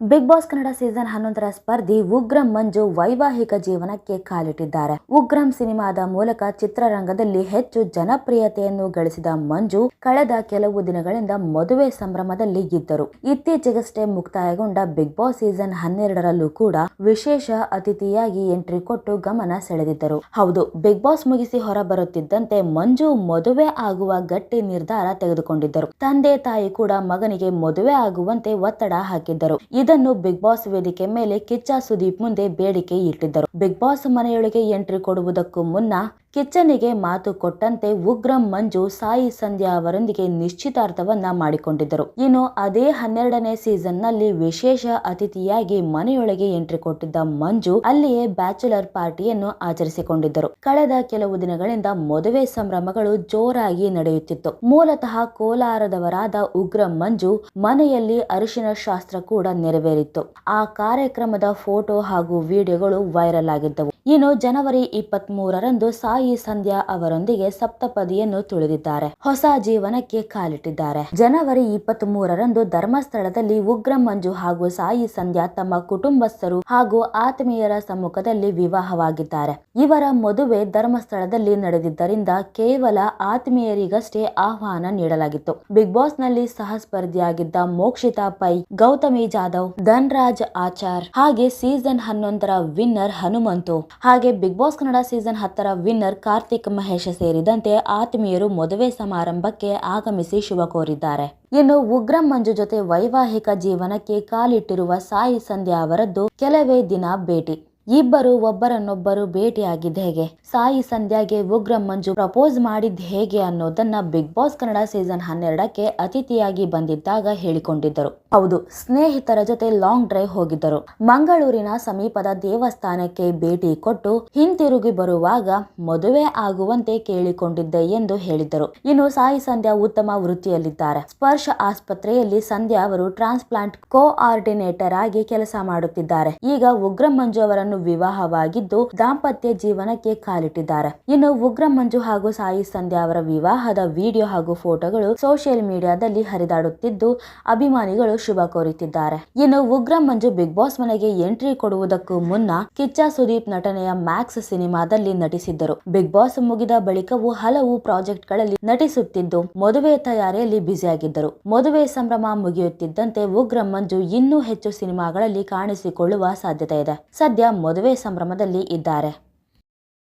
Big Boss Kannada season ಹನ್ನೊಂದರ ಸ್ಪರ್ಧಿ ಉಗ್ರಂ ಮಂಜು ವೈವಾಹಿಕ ಜೀವನಕ್ಕೆ ಕಾಲಿಟ್ಟಿದ್ದಾರೆ. ಉಗ್ರಂ ಸಿನಿಮಾದ ಮೂಲಕ ಚಿತ್ರರಂಗದಲ್ಲಿ ಹೆಚ್ಚು ಜನಪ್ರಿಯತೆಯನ್ನು ಗಳಿಸಿದ ಮಂಜು ಕಳೆದ ಕೆಲವು ದಿನಗಳಿಂದ ಮದುವೆ ಸಂಭ್ರಮದಲ್ಲಿ ಇದ್ದರು. ಇತ್ತೀಚೆಗಷ್ಟೇ ಮುಕ್ತಾಯಗೊಂಡ ಬಿಗ್ ಬಾಸ್ ಸೀಸನ್ ಹನ್ನೆರಡರಲ್ಲೂ ಕೂಡ ವಿಶೇಷ ಅತಿಥಿಯಾಗಿ ಎಂಟ್ರಿ ಕೊಟ್ಟು ಗಮನ ಸೆಳೆದಿದ್ದರು. ಹೌದು, ಬಿಗ್ ಬಾಸ್ ಮುಗಿಸಿ ಹೊರಬರುತ್ತಿದ್ದಂತೆ ಮಂಜು ಮದುವೆ ಆಗುವ ಗಟ್ಟಿ ನಿರ್ಧಾರ ತೆಗೆದುಕೊಂಡಿದ್ದರು. ತಂದೆ ತಾಯಿ ಕೂಡ ಮಗನಿಗೆ ಮದುವೆ ಆಗುವಂತೆ ಒತ್ತಡ ಹಾಕಿದ್ದರು. ಇದನ್ನು ಬಿಗ್ ಬಾಸ್ ವೇದಿಕೆ ಮೇಲೆ ಕಿಚ್ಚ ಸುದೀಪ್ ಮುಂದೆ ಬೇಡಿಕೆ ಇಟ್ಟಿದ್ದರು. ಬಿಗ್ ಬಾಸ್ ಮನೆಯೊಳಗೆ ಎಂಟ್ರಿ ಕೊಡುವುದಕ್ಕೂ ಮುನ್ನ ಕಿಚ್ಚನಿಗೆ ಮಾತು ಕೊಟ್ಟಂತೆ ಉಗ್ರಂ ಮಂಜು ಸಾಯಿ ಸಂಧ್ಯಾ ಅವರೊಂದಿಗೆ ನಿಶ್ಚಿತಾರ್ಥವನ್ನ ಮಾಡಿಕೊಂಡಿದ್ದರು. ಇನ್ನು ಅದೇ ಹನ್ನೆರಡನೇ ಸೀಸನ್ನಲ್ಲಿ ವಿಶೇಷ ಅತಿಥಿಯಾಗಿ ಮನೆಯೊಳಗೆ ಎಂಟ್ರಿ ಕೊಟ್ಟಿದ್ದ ಮಂಜು ಅಲ್ಲಿಯೇ ಬ್ಯಾಚುಲರ್ ಪಾರ್ಟಿಯನ್ನು ಆಚರಿಸಿಕೊಂಡಿದ್ದರು. ಕಳೆದ ಕೆಲವು ದಿನಗಳಿಂದ ಮದುವೆ ಸಂಭ್ರಮಗಳು ಜೋರಾಗಿ ನಡೆಯುತ್ತಿತ್ತು. ಮೂಲತಃ ಕೋಲಾರದವರಾದ ಉಗ್ರಂ ಮಂಜು ಮನೆಯಲ್ಲಿ ಅರಿಶಿನ ಶಾಸ್ತ್ರ ಕೂಡ ನೆರವೇರಿತ್ತು. ಆ ಕಾರ್ಯಕ್ರಮದ ಫೋಟೋ ಹಾಗೂ ವಿಡಿಯೋಗಳು ವೈರಲ್ ಆಗಿದ್ದವು. ಇನ್ನು ಜನವರಿ ಇಪ್ಪತ್ತ್ ಮೂರರಂದು ಸಾಯಿ ಸಂಧ್ಯಾ ಅವರೊಂದಿಗೆ ಸಪ್ತಪದಿಯನ್ನು ತುಳಿದಿದ್ದಾರೆ. ಹೊಸ ಜೀವನಕ್ಕೆ ಕಾಲಿಟ್ಟಿದ್ದಾರೆ. ಜನವರಿ ಇಪ್ಪತ್ತ್ ಮೂರರಂದು ಧರ್ಮಸ್ಥಳದಲ್ಲಿ ಉಗ್ರ ಮಂಜು ಹಾಗೂ ಸಾಯಿ ಸಂಧ್ಯಾ ತಮ್ಮ ಕುಟುಂಬಸ್ಥರು ಹಾಗೂ ಆತ್ಮೀಯರ ಸಮ್ಮುಖದಲ್ಲಿ ವಿವಾಹವಾಗಿದ್ದಾರೆ. ಇವರ ಮದುವೆ ಧರ್ಮಸ್ಥಳದಲ್ಲಿ ನಡೆದಿದ್ದರಿಂದ ಕೇವಲ ಆತ್ಮೀಯರಿಗಷ್ಟೇ ಆಹ್ವಾನ ನೀಡಲಾಗಿತ್ತು. ಬಿಗ್ ಬಾಸ್ನಲ್ಲಿ ಸಹ ಸ್ಪರ್ಧಿಯಾಗಿದ್ದ ಮೋಕ್ಷಿತಾ ಪೈ, ಗೌತಮಿ ಜಾಧವ್, ಧನ್ರಾಜ್ ಆಚಾರ್ ಹಾಗೆ ಸೀಸನ್ ಹನ್ನೊಂದರ ವಿನ್ನರ್ ಹನುಮಂತು. ಹಾಗೆ ಬಿಗ್ ಬಾಸ್ ಕನ್ನಡ ಸೀಸನ್ ಹತ್ತರ ವಿನ್ನರ್ ಕಾರ್ತಿಕ್ ಮಹೇಶ್ ಸೇರಿದಂತೆ ಆತ್ಮೀಯರು ಮದುವೆ ಸಮಾರಂಭಕ್ಕೆ ಆಗಮಿಸಿ ಶುಭ ಕೋರಿದ್ದಾರೆ. ಇನ್ನು ಉಗ್ರಂ ಮಂಜು ಜೊತೆ ವೈವಾಹಿಕ ಜೀವನಕ್ಕೆ ಕಾಲಿಟ್ಟಿರುವ ಸಾಯಿ ಸಂಧ್ಯಾ ಅವರದ್ದು ಕೆಲವೇ ದಿನ ಭೇಟಿ. ಇಬ್ಬರು ಒಬ್ಬರನ್ನೊಬ್ಬರು ಭೇಟಿಯಾಗಿದ್ದ ಹೇಗೆ? ಸಾಯಿ ಸಂಧ್ಯಾಗೆ ಉಗ್ರಂ ಮಂಜು ಪ್ರಪೋಸ್ ಮಾಡಿದ್ ಹೇಗೆ ಅನ್ನೋದನ್ನ ಬಿಗ್ ಬಾಸ್ ಕನ್ನಡ ಸೀಸನ್ ಹನ್ನೆರಡಕ್ಕೆ ಅತಿಥಿಯಾಗಿ ಬಂದಿದ್ದಾಗ ಹೇಳಿಕೊಂಡಿದ್ದರು. ಹೌದು, ಸ್ನೇಹಿತರ ಜೊತೆ ಲಾಂಗ್ ಡ್ರೈವ್ ಹೋಗಿದ್ದರು. ಮಂಗಳೂರಿನ ಸಮೀಪದ ದೇವಸ್ಥಾನಕ್ಕೆ ಭೇಟಿ ಕೊಟ್ಟು ಹಿಂತಿರುಗಿ ಬರುವಾಗ ಮದುವೆ ಆಗುವಂತೆ ಕೇಳಿಕೊಂಡಿದ್ದೆ ಎಂದು ಹೇಳಿದ್ದರು. ಇನ್ನು ಸಾಯಿ ಸಂಧ್ಯಾ ಉತ್ತಮ ವೃತ್ತಿಯಲ್ಲಿದ್ದಾರೆ. ಸ್ಪರ್ಶ ಆಸ್ಪತ್ರೆಯಲ್ಲಿ ಸಂಧ್ಯಾ ಅವರು ಟ್ರಾನ್ಸ್ಪ್ಲಾಂಟ್ ಕೋಆರ್ಡಿನೇಟರ್ ಆಗಿ ಕೆಲಸ ಮಾಡುತ್ತಿದ್ದಾರೆ. ಈಗ ಉಗ್ರ ಮಂಜು ಅವರನ್ನು ವಿವಾಹವಾಗಿದ್ದು ದಾಂಪತ್ಯ ಜೀವನಕ್ಕೆ ಕಾಲಿಟ್ಟಿದ್ದಾರೆ. ಇನ್ನು ಉಗ್ರ ಮಂಜು ಹಾಗೂ ಸಾಯಿ ಸಂಧ್ಯಾ ಅವರ ವಿವಾಹದ ವಿಡಿಯೋ ಹಾಗೂ ಫೋಟೋಗಳು ಸೋಷಿಯಲ್ ಮೀಡಿಯಾದಲ್ಲಿ ಹರಿದಾಡುತ್ತಿದ್ದು ಅಭಿಮಾನಿಗಳು ಶುಭ ಕೋರುತ್ತಿದ್ದಾರೆ. ಇನ್ನು ಉಗ್ರ ಮಂಜು ಬಿಗ್ ಬಾಸ್ ಮನೆಗೆ ಎಂಟ್ರಿ ಕೊಡುವುದಕ್ಕೂ ಮುನ್ನ ಕಿಚ್ಚ ಸುದೀಪ್ ನಟನೆಯ ಮ್ಯಾಕ್ಸ್ ಸಿನಿಮಾದಲ್ಲಿ ನಟಿಸಿದ್ದರು. ಬಿಗ್ ಬಾಸ್ ಮುಗಿದ ಬಳಿಕವೂ ಹಲವು ಪ್ರಾಜೆಕ್ಟ್ಗಳಲ್ಲಿ ನಟಿಸುತ್ತಿದ್ದು ಮದುವೆ ತಯಾರಿಯಲ್ಲಿ ಬ್ಯುಸಿಯಾಗಿದ್ದರು. ಮದುವೆ ಸಂಭ್ರಮ ಮುಗಿಯುತ್ತಿದ್ದಂತೆ ಉಗ್ರ ಮಂಜು ಇನ್ನೂ ಹೆಚ್ಚು ಸಿನಿಮಾಗಳಲ್ಲಿ ಕಾಣಿಸಿಕೊಳ್ಳುವ ಸಾಧ್ಯತೆ ಇದೆ. ಸದ್ಯ ಮದುವೆ ಸಂಭ್ರಮದಲ್ಲಿ ಇದ್ದಾರೆ.